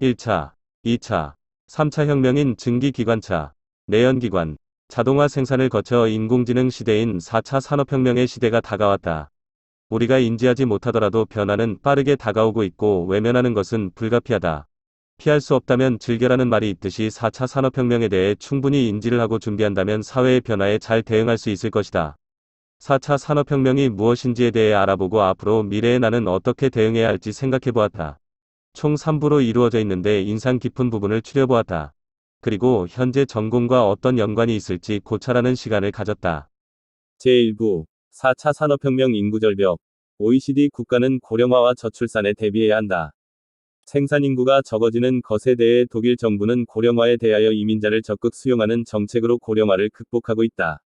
1차, 2차, 3차 혁명인 증기기관차, 내연기관, 자동화 생산을 거쳐 인공지능 시대인 4차 산업혁명의 시대가 다가왔다. 우리가 인지하지 못하더라도 변화는 빠르게 다가오고 있고 외면하는 것은 불가피하다. 피할 수 없다면 즐겨라는 말이 있듯이 4차 산업혁명에 대해 충분히 인지를 하고 준비한다면 사회의 변화에 잘 대응할 수 있을 것이다. 4차 산업혁명이 무엇인지에 대해 알아보고 앞으로 미래의 나는 어떻게 대응해야 할지 생각해 보았다. 총 3부로 이루어져 있는데 인상 깊은 부분을 추려보았다. 그리고 현재 전공과 어떤 연관이 있을지 고찰하는 시간을 가졌다. 제1부 4차 산업혁명 인구절벽 OECD 국가는 고령화와 저출산에 대비해야 한다. 생산 인구가 적어지는 것에 대해 독일 정부는 고령화에 대하여 이민자를 적극 수용하는 정책으로 고령화를 극복하고 있다.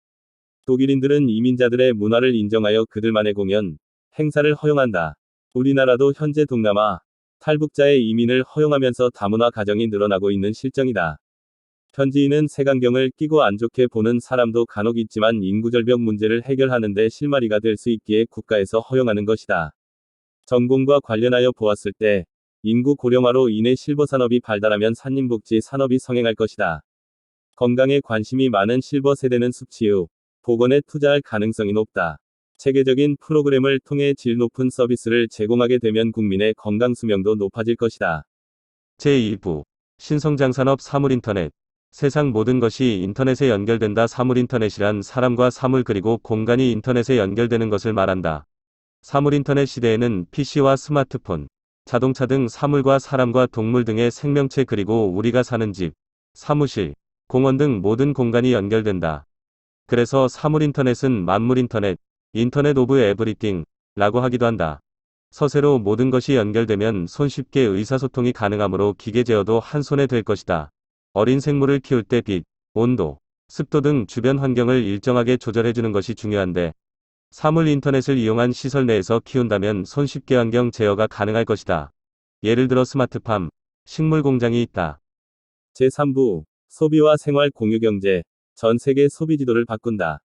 독일인들은 이민자들의 문화를 인정하여 그들만의 공연, 행사를 허용한다. 우리나라도 현재 동남아, 탈북자의 이민을 허용하면서 다문화 가정이 늘어나고 있는 실정이다. 현지인은 색안경을 끼고 안 좋게 보는 사람도 간혹 있지만 인구절벽 문제를 해결하는데 실마리가 될 수 있기에 국가에서 허용하는 것이다. 전공과 관련하여 보았을 때, 인구 고령화로 인해 실버 산업이 발달하면 산림복지 산업이 성행할 것이다. 건강에 관심이 많은 실버 세대는 습치유, 보건에 투자할 가능성이 높다. 체계적인 프로그램을 통해 질 높은 서비스를 제공하게 되면 국민의 건강 수명도 높아질 것이다. 제2부 신성장산업 사물인터넷 세상 모든 것이 인터넷에 연결된다 사물인터넷이란 사람과 사물 그리고 공간이 인터넷에 연결되는 것을 말한다. 사물인터넷 시대에는 PC와 스마트폰, 자동차 등 사물과 사람과 동물 등의 생명체 그리고 우리가 사는 집, 사무실, 공원 등 모든 공간이 연결된다. 그래서 사물인터넷은 만물인터넷, 인터넷 오브 에브리띵 라고 하기도 한다. 서세로 모든 것이 연결되면 손쉽게 의사소통이 가능하므로 기계 제어도 한 손에 될 것이다. 어린 생물을 키울 때 빛, 온도, 습도 등 주변 환경을 일정하게 조절해주는 것이 중요한데, 사물 인터넷을 이용한 시설 내에서 키운다면 손쉽게 환경 제어가 가능할 것이다. 예를 들어 스마트팜, 식물 공장이 있다. 제3부 소비와 생활 공유 경제 전 세계 소비 지도를 바꾼다.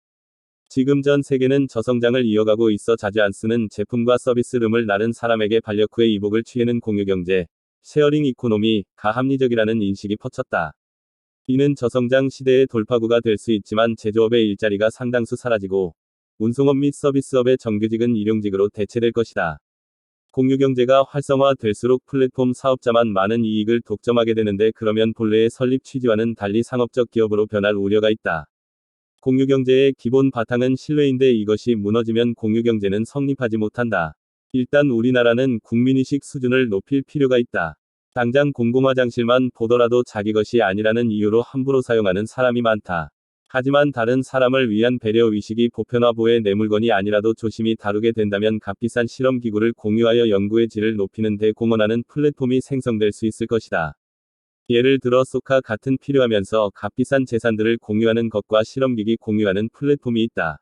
지금 전 세계는 저성장을 이어가고 있어 자주 안 쓰는 제품과 서비스름을 나른 사람에게 반력 후에 이복을 취하는 공유경제, 쉐어링 이코노미가 합리적이라는 인식이 퍼쳤다. 이는 저성장 시대의 돌파구가 될 수 있지만 제조업의 일자리가 상당수 사라지고 운송업 및 서비스업의 정규직은 일용직으로 대체될 것이다. 공유경제가 활성화될수록 플랫폼 사업자만 많은 이익을 독점하게 되는데 그러면 본래의 설립 취지와는 달리 상업적 기업으로 변할 우려가 있다. 공유경제의 기본 바탕은 신뢰인데 이것이 무너지면 공유경제는 성립하지 못한다. 일단 우리나라는 국민의식 수준을 높일 필요가 있다. 당장 공공화장실만 보더라도 자기 것이 아니라는 이유로 함부로 사용하는 사람이 많다. 하지만 다른 사람을 위한 배려 의식이 보편화보의 내 물건이 아니라도 조심히 다루게 된다면 값비싼 실험기구를 공유하여 연구의 질을 높이는 데 공헌하는 플랫폼이 생성될 수 있을 것이다. 예를 들어 소카 같은 필요하면서 값비싼 재산들을 공유하는 것과 실험기기 공유하는 플랫폼이 있다.